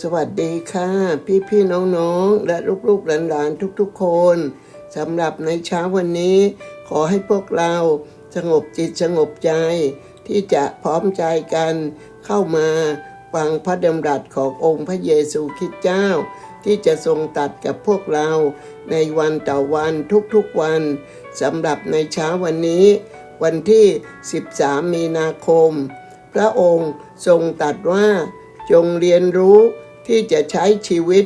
สวัสดีค่ะ พี่พี่ๆน้องๆ และลูกๆหลานๆทุกๆคนสำหรับในเช้าวันนี้ ขอให้พวกเราสงบจิตสงบใจ ที่จะพร้อมใจกันเข้ามาฟังพระดำรัสขององค์พระเยซูคริสต์เจ้า ที่จะทรงตัดกับพวกเราในวันต่อวันทุกๆวันสำหรับในเช้าวันนี้ วันที่ 13 มีนาคม พระองค์ทรงตรัสว่าจงเรียนรู้ ที่จะใช้ชีวิต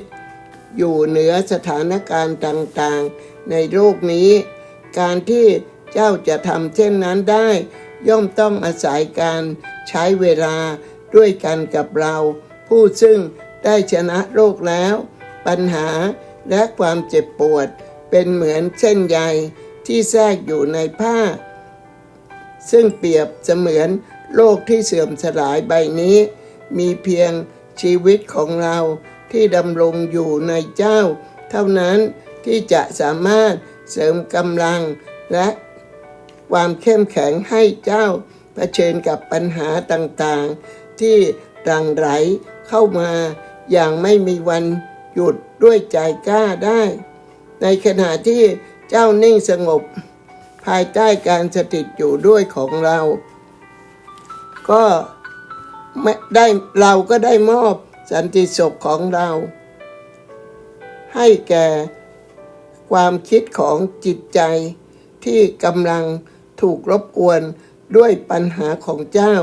อยู่เหนือสถานการณ์ต่างๆ ในโลกนี้ การที่เจ้าจะทำเช่นนั้นได้ ย่อมต้องอาศัยการใช้เวลาด้วยกันกับเรา ผู้ซึ่งได้ชนะโรคแล้ว ปัญหาและความเจ็บปวดเป็นเหมือนเส้นใยที่แทรกอยู่ในผ้า ซึ่งเปรียบเสมือนโลกที่เสื่อมสลายใบนี้ มีเพียง ชีวิตของเราที่ดำรงอยู่ในเจ้า เท่านั้นที่จะสามารถเสริมกำลังและความเข้มแข็งให้เจ้าเผชิญกับปัญหาต่างๆ ที่รังไหลเข้ามาอย่างไม่มีวันหยุดด้วยใจกล้าได้ ในขณะที่เจ้านิ่งสงบ ภายใต้การสถิตอยู่ด้วยของเรา ก็ ไม่ได้เราก็ได้มอบสันติสุขของเรา ให้แก่ความคิดของจิตใจที่กำลังถูกรบกวนด้วยปัญหาของเจ้า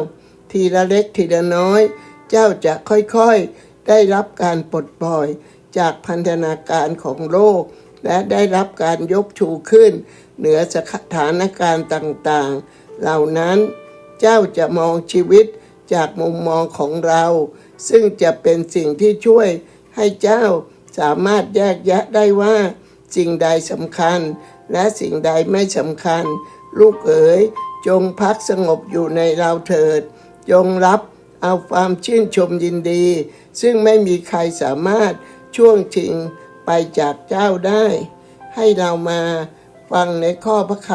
ทีละเล็กทีละน้อย เจ้าจะค่อยๆ ได้รับการปลดปล่อยจากพันธนาการของโลก และได้รับการยกชูขึ้น เหนือสถานการณ์ต่างๆ เหล่านั้นเจ้าจะมองชีวิต จากมุมมองของเรา ซึ่งจะเป็นสิ่งที่ช่วยให้เจ้าสามารถแยกแยะได้ว่า สิ่งใดสำคัญ และสิ่งใดไม่สำคัญ ลูกเอ๋ย จงพักสงบอยู่ในเราเถิด จงรับเอาความชื่นชมยินดี ซึ่งไม่มีใครสามารถช่วงชิงไปจากเจ้าได้ ให้เรามาฟังในข้อพระค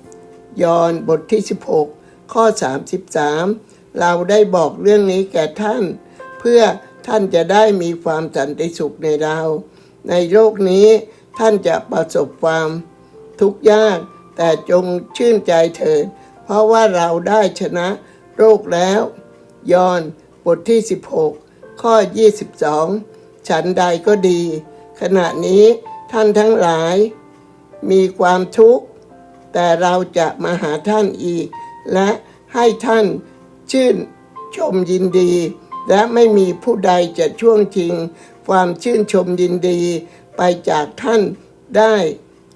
ำยอห์นบทที่ 16 ข้อ 33 เราได้บอกเรื่องนี้แก่ท่าน เพื่อท่านจะได้มีความสันติสุขในเรา ในโลกนี้ท่านจะประสบความทุกข์ยาก แต่จงชื่นใจเถิด เพราะว่าเราได้ชนะโรคแล้ว ยอนบทที่ 16 ข้อ 22 ฉันใดก็ดี ขณะนี้ท่านทั้งหลาย มีความทุกข์ แต่เราจะมาหาท่านอีก และให้ท่าน ชื่นชมยินดี และไม่มีผู้ใดจะช่วงชิง ความชื่นชมยินดี ไปจากท่านได้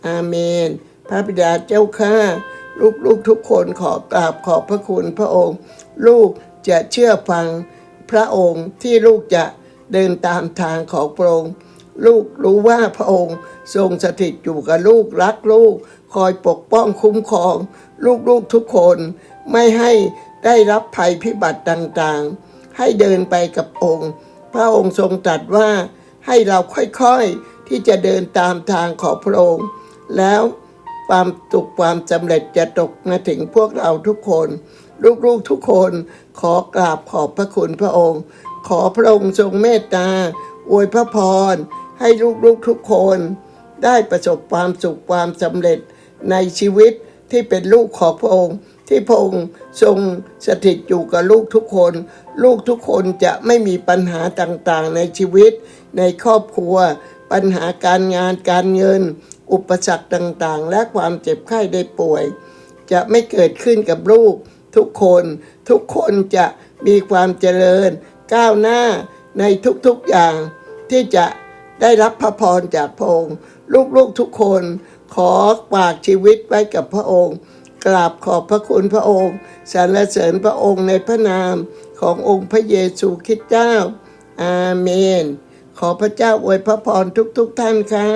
อาเมน พระบิดาเจ้าข้าลูกๆทุกคนขอกราบขอบพระคุณพระองค์ ลูกจะเชื่อฟังพระองค์ที่ลูกจะเดินตามทางของพระองค์ ลูกรู้ว่าพระองค์ทรงสถิตอยู่กับลูกรักลูก คอยปกป้องคุ้มครอง ลูกๆทุกคนไม่ให้ ได้รับภัยพิบัติต่างๆ ให้เดินไปกับองค์ พระองค์ทรงตรัสว่าให้เราค่อยๆที่จะเดินตามทางของพระองค์ แล้วความสุขความสำเร็จจะตกมาถึงพวกเราทุกคน ลูกๆทุกคนขอกราบขอบพระคุณพระองค์ ขอพระองค์ทรงเมตตาอวยพระพร ให้ลูกๆทุกคน ได้ประสบความสุขความสำเร็จในชีวิตที่เป็นลูกของพระองค์ ที่พระองค์ทรงสถิตอยู่กับลูกทุกคน ลูกทุกคนจะไม่มีปัญหาต่างๆ ในชีวิต ในครอบครัว ปัญหาการงานการเงิน อุปสรรคต่างๆ และความเจ็บไข้ได้ป่วย จะไม่เกิดขึ้นกับลูกทุกคน ทุกคนจะมีความเจริญ ก้าวหน้าในทุกๆอย่างที่จะได้รับพระพรจากพระองค์ ลูกๆทุกคนขอฝากชีวิตไว้กับพระองค์ กราบขอบพระคุณพระองค์สรรเสริญพระองค์ในพระนามขององค์พระเยซูคริสต์เจ้า อาเมน ขอพระเจ้าอวยพระพรทุกๆท่านค่ะ